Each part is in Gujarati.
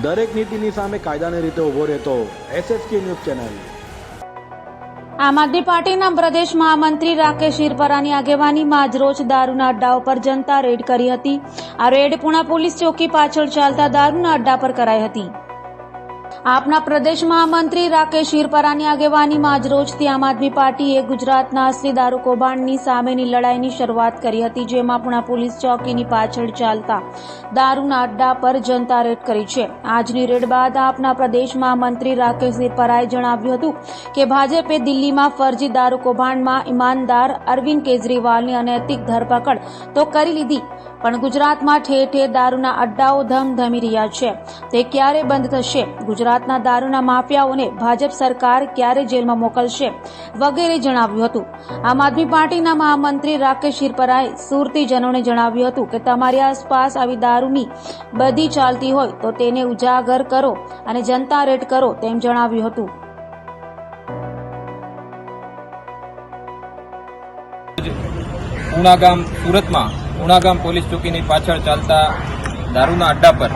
દરેક નીતિની સામે કાયદાની રીતે ઊભો રહેતો એસએસકે ન્યૂઝ ચેનલ. આમ આદમી પાર્ટીના પ્રદેશ મહામંત્રી રાકેશ હિરપરાની આગેવાનીમાં આજરોજ દારૂના અડ્ડા ઉપર જનતા રેડ કરી હતી. આ રેડ પુણા પોલીસ ચોકી પાછળ ચાલતા દારૂના અડ્ડા પર કરાઈ હતી. આપના પ્રદેશ મહામંત્રી રાકેશ હિરપરાની આગેવાનીમાં આજરોજથી આમ આદમી પાર્ટીએ ગુજરાતના અસલી દારૂ કૌભાંડની સામેની લડાઈની શરૂઆત કરી હતી, જેમાં પૂણા પોલીસ ચોકીની પાછળ ચાલતા દારૂના અડ્ડા પર જનતા રેડ કરી છે. આજની રેડ બાદ આપના પ્રદેશ મહામંત્રી રાકેશ હિરપરાએ જણાવ્યું હતું કે ભાજપે દિલ્હીમાં ફરજી દારૂ કૌભાંડમાં ઈમાનદાર અરવિંદ કેજરીવાલની અનૈતિક ધરપકડ તો કરી લીધી પણ ગુજરાતમાં ઠેર ઠેર દારૂના અડ્ડાઓ ધમધમી રહ્યા છે. તે ક્યારે બંધ થશે? ગુજરાતના દારૂના માફિયાઓને ભાજપ સરકાર ક્યારે જેલમાં મોકલશે? વગેરે જણાવ્યું હતું. આમ આદમી પાર્ટીના મહામંત્રી રાકેશ હિરપરાએ સુરતીજનોને જણાવ્યું હતું કે તમારી આસપાસ આવી દારૂની બધી ચાલતી હોય તો તેને ઉજાગર કરો અને જનતા રેડ કરો તેમ જણાવ્યું હતું. ઉણા ગામ સુરતમાં ઉણા ગામ પોલીસ ચોકીની પાછળ ચાલતા દારૂના અડ્ડા પર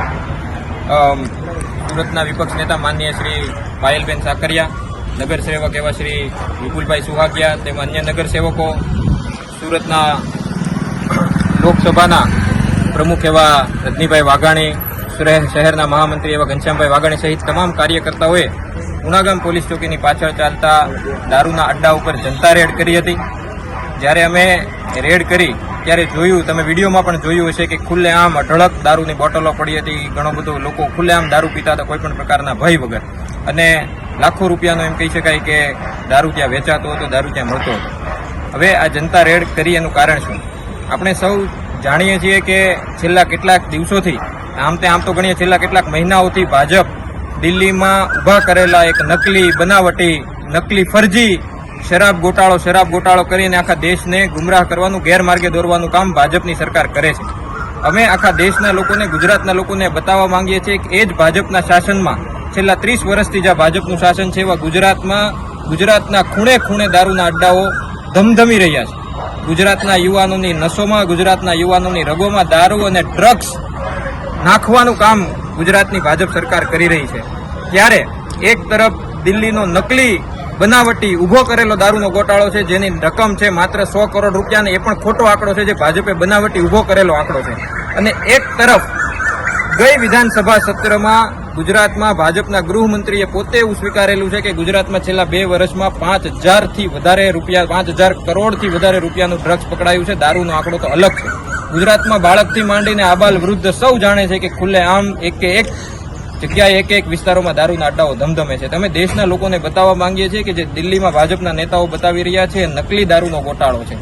સુરતના વિપક્ષ નેતા માનનીય શ્રી પાયલબેન સાકરિયા નગરસેવક એવા શ્રી વિપુલભાઈ સુહાગિયા તેમજ અન્ય નગરસેવકો સુરતના લોકસભાના પ્રમુખ એવા રજનીભાઈ વાઘાણી શહેર- શહેરના મહામંત્રી એવા ઘનશ્યામભાઈ વાઘાણી સહિત તમામ કાર્યકર્તાઓએ ઉનાગામ પોલીસ ચોકીની પાછળ ચાલતા દારૂના અડ્ડા ઉપર જનતા રેડ કરી હતી. જ્યારે અમે રેડ કરી ત્યારે જોયું, તમે વિડીયોમાં પણ જોયું હશે કે ખુલ્લેઆમ અઢળક દારૂની બોટલો પડી હતી. ઘણો બધો લોકો ખુલ્લેઆમ દારૂ પીતા હતા, કોઈ પણ પ્રકારના ભય વગર. અને લાખો રૂપિયાનો એમ કહી શકાય કે દારૂ ત્યાં વેચાતો હતો, દારૂ ત્યાં મળતો હતો. હવે આ જનતા રેડ કરી એનું કારણ શું? આપણે સૌ જાણીએ છીએ કે છેલ્લા કેટલાક દિવસોથી, આમ તે આમ તો ગણીએ છેલ્લા કેટલાક મહિનાઓથી ભાજપ દિલ્હીમાં ઊભા કરેલા એક નકલી બનાવટી, નકલી ફરજી શરાબ ગોટાળો શરાબ ગોટાળો કરીને આખા દેશને ગુમરાહ કરવાનું, ગેરમાર્ગે દોરવાનું કામ ભાજપની સરકાર કરે છે. અમે આખા દેશના લોકોને, ગુજરાતના લોકોને બતાવવા માંગીએ છીએ કે એ જ ભાજપના શાસનમાં છેલ્લા ત્રીસ વર્ષથી જ્યાં ભાજપનું શાસન છે એવા ગુજરાતમાં, ગુજરાતના ખૂણે ખૂણે દારૂના અડ્ડાઓ ધમધમી રહ્યા છે. ગુજરાતના યુવાનોની નસોમાં, ગુજરાતના યુવાનોની રગોમાં દારૂ અને ડ્રગ્સ નાખવાનું કામ ગુજરાતની ભાજપ સરકાર કરી રહી છે. ત્યારે એક તરફ દિલ્હીનો નકલી બનાવટી ઊભો કરેલો દારૂનો ગોટાળો છે, જેની રકમ છે માત્ર સો કરોડ રૂપિયાને. એ પણ ખોટો આંકડો છે જે ભાજપે બનાવટી ઊભો કરેલો આંકડો છે. અને એક તરફ ગઈ વિધાનસભા સત્રમાં ગુજરાતમાં ભાજપના ગૃહમંત્રીએ પોતે એવું સ્વીકારેલું છે કે ગુજરાતમાં છેલ્લા બે વર્ષમાં પાંચ હજારથી વધારે રૂપિયા, પાંચ હજાર કરોડથી વધારે રૂપિયાનું ડ્રગ્સ પકડાયું છે. દારૂનો આંકડો તો અલગ છે. ગુજરાતમાં બાળકથી માંડીને આબાલ વૃદ્ધ સૌ જાણે છે કે ખુલ્લે આમ એક કે એક જગ્યાએ એક એક વિસ્તારોમાં દારૂના અડ્ડાઓ ધમધમે છે. તમે દેશના લોકોને બતાવવા માંગીએ છીએ કે જે દિલ્હીમાં ભાજપના નેતાઓ બતાવી રહ્યા છે, નકલી દારૂનો ગોટાળો છે.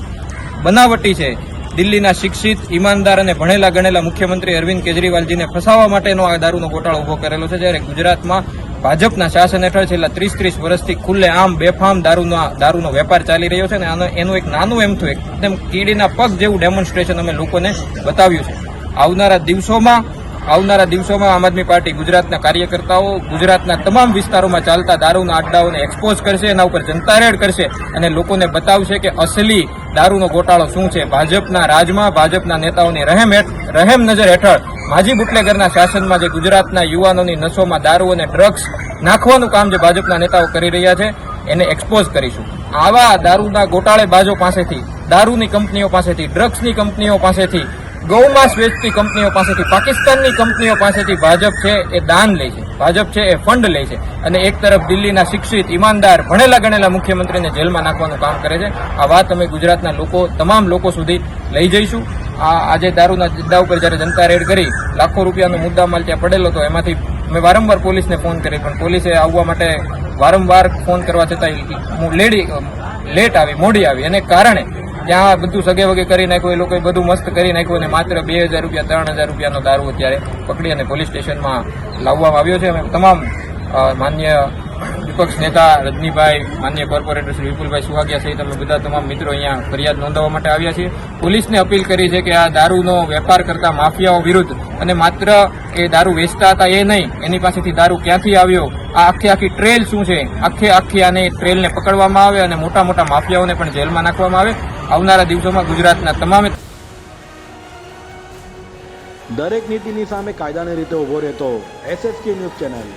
બનાવટી છે. દિલ્હીના શિક્ષિત, ઈમાનદાર અને ભણેલા ગણેલા મુખ્યમંત્રી અરવિંદ કેજરીવાલજીને ફસાવવા માટેનો આ દારૂનો ગોટાળો ઊભો કરેલો છે, જ્યારે ગુજરાતમાં ભાજપના શાસન હેઠળ છેલ્લા ત્રીસ ત્રીસ વર્ષથી ખુલ્લે આમ બેફામ દારૂનો દારૂનો વેપાર ચાલી રહ્યો છે અને એનું એક નાનું એમથું એકદમ કીડીના પગ જેવું ડેમોન્સ્ટ્રેશન અમે લોકોને બતાવ્યું છે. આવનારા દિવસોમાં આવનારા દિવસોમાં આમ આદમી પાર્ટી ગુજરાતના કાર્યકર્તાઓ ગુજરાતના તમામ વિસ્તારોમાં ચાલતા દારૂના અડ્ડાઓને એક્સપોઝ કરશે, એના ઉપર જનતા રેડ કરશે અને લોકોને બતાવશે કે અસલી દારૂનો ગોટાળો શું છે. ભાજપના રાજમાં ભાજપના નેતાઓની રહેમ રહેમ નજર હેઠળ માજી બુટલેગરના શાસનમાં જે ગુજરાતના યુવાનોની નસોમાં દારૂ અને ડ્રગ્સ નાખવાનું કામ જે ભાજપના નેતાઓ કરી રહ્યા છે, એને એક્સપોઝ કરીશું. આવા દારૂના ગોટાળે બાજો પાસેથી, દારૂની કંપનીઓ પાસેથી ડ્રગ્સની કંપનીઓ પાસેથી ગૌમાંસ વેચતી કંપનીઓ પાસેથી, પાકિસ્તાનની કંપનીઓ પાસેથી ભાજપ છે એ દાન લે છે. ભાજપ છે એ ફંડ લે છે. અને એક તરફ દિલ્હીના શિક્ષિત ઈમાનદાર ભણેલા ગણેલા મુખ્યમંત્રીને જેલમાં નાખવાનું કામ કરે છે. આ વાત અમે ગુજરાતના લોકો, તમામ લોકો સુધી લઈ જઈશું. આ આજે દારૂના મુદ્દા ઉપર જ્યારે જનતા રેડ કરી, લાખો રૂપિયાનો મુદ્દા માલ ત્યાં પડેલો હતો, એમાંથી મેં વારંવાર પોલીસને ફોન કરી પણ પોલીસે આવવા માટે વારંવાર ફોન કરવા છતાં લેડી, લેટ આવી, મોડી આવી. એને કારણે ત્યાં બધું સગે વગે કરી નાખ્યું, એ લોકોએ બધું મસ્ત કરી નાખ્યું અને માત્ર બે હજાર રૂપિયા, ત્રણ હજાર રૂપિયાનો દારૂ અત્યારે પકડી અને પોલીસ સ્ટેશનમાં લાવવામાં આવ્યો છે. અમે તમામ માન્ય વિપક્ષ નેતા રજનીભાઈ, માન્ય કોર્પોરેટર શ્રી વિપુલભાઈ સુહાગિયા સહિત અમે બધા તમામ મિત્રો અહીંયા ફરિયાદ નોંધાવવા માટે આવ્યા છીએ. પોલીસને અપીલ કરી છે કે આ દારૂનો વેપાર કરતા માફિયાઓ વિરુદ્ધ અને માત્ર એ દારૂ વેચતા હતા એ નહીં, એની પાસેથી દારૂ ક્યાંથી આવ્યો? આ આખી આખી ટ્રેલ શું છે? આખે આખી આને ટ્રેલને પકડવામાં આવે અને મોટા મોટા માફિયાઓને પણ જેલમાં નાખવામાં આવે? આવનારા દિવસોમાં ગુજરાતના તમામે દરેક નીતિની સામે કાયદાની રીતે ઊભો રહેતો એસએસકે ન્યૂઝ ચેનલ.